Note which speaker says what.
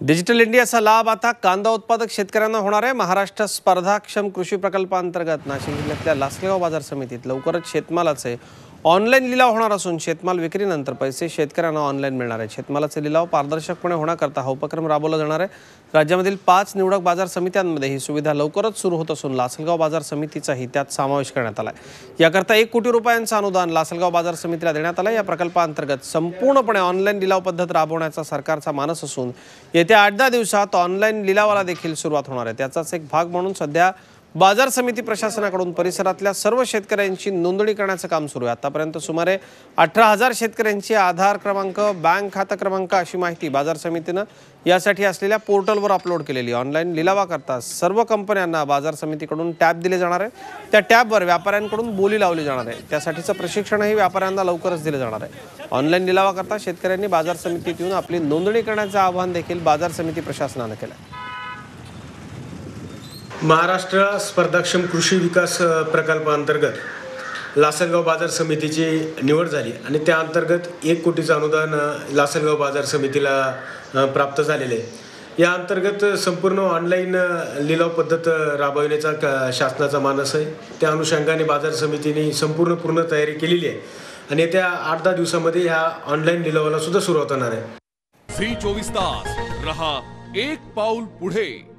Speaker 1: Digital इंडियाचा लाभ आता कांदा उत्पादक शेतकऱ्यांना होणार आहे. महाराष्ट्र स्पर्धाक्षम कृषी प्रकल्पांतर्गत नाशिक जिल्ह्यातल्या लासलगाव बाजार समितीत लवकरच शेतमालाचे ऑनलाईन लिलाव होणार असून शेतमाल विक्रीनंतर पैसे शेतकऱ्यांना ऑनलाईन मिळणार आहे शेतमालाचे लिलाव पारदर्शकपणे होण्याकरता हा उपक्रम राबवला जाणार आहे. राज्यामधील पाच निवडक बाजार समित्यांमध्ये ही सुविधा लवकरच सुरू होत असून लासलगाव बाजार समितीचाही त्यात समावेश करण्यात आला आहे याकरता एक कोटी रुपयांचं अनुदान लासलगाव बाजार समितीला देण्यात आलं आहे. या प्रकल्पाअंतर्गत संपूर्णपणे ऑनलाईन लिलाव पद्धत राबवण्याचा सरकारचा मानस असून येत्या आठ दहा दिवसात ऑनलाईन लिलावाला देखील सुरुवात होणार आहे. त्याचाच एक भाग म्हणून सध्या बाजार समिती प्रशासनाकडून परिसरातल्या सर्व शेतकऱ्यांची नोंदणी करण्याचं काम सुरू आहे. आतापर्यंत सुमारे अठरा हजार शेतकऱ्यांची आधार क्रमांक बँक खाता क्रमांक अशी माहिती बाजार समितीनं यासाठी असलेल्या पोर्टलवर अपलोड केलेली ऑनलाईन लिलावाकरता सर्व कंपन्यांना बाजार समितीकडून टॅब दिले जाणार आहे. त्या टॅबवर व्यापाऱ्यांकडून बोली लावली जाणार आहे. त्यासाठीचं प्रशिक्षणही व्यापाऱ्यांना लवकरच दिलं जाणार आहे. ऑनलाईन लिलावाकरता शेतकऱ्यांनी बाजार समितीत येऊन आपली नोंदणी करण्याचं आवाहन देखील बाजार समिती प्रशासनानं केलं आहे
Speaker 2: महाराष्ट्र स्पर्धाक्षम कृषी विकास प्रकल्पाअंतर्गत लासलगाव बाजार समितीची निवड झाली आणि त्या अंतर्गत एक कोटीचं अनुदान लासलगाव बाजार समितीला प्राप्त झालेलं आहे. या अंतर्गत संपूर्ण ऑनलाईन लिलाव पद्धत राबविण्याचा शासनाचा मानस आहे. त्या अनुषंगाने बाजार समितीने संपूर्ण पूर्ण तयारी केलेली आहे आणि येत्या आठ दहा दिवसामध्ये ह्या ऑनलाईन लिलावाला सुद्धा सुरुवात होणार आहे.
Speaker 3: फ्री चोवीस तास. रहा एक पाऊल पुढे.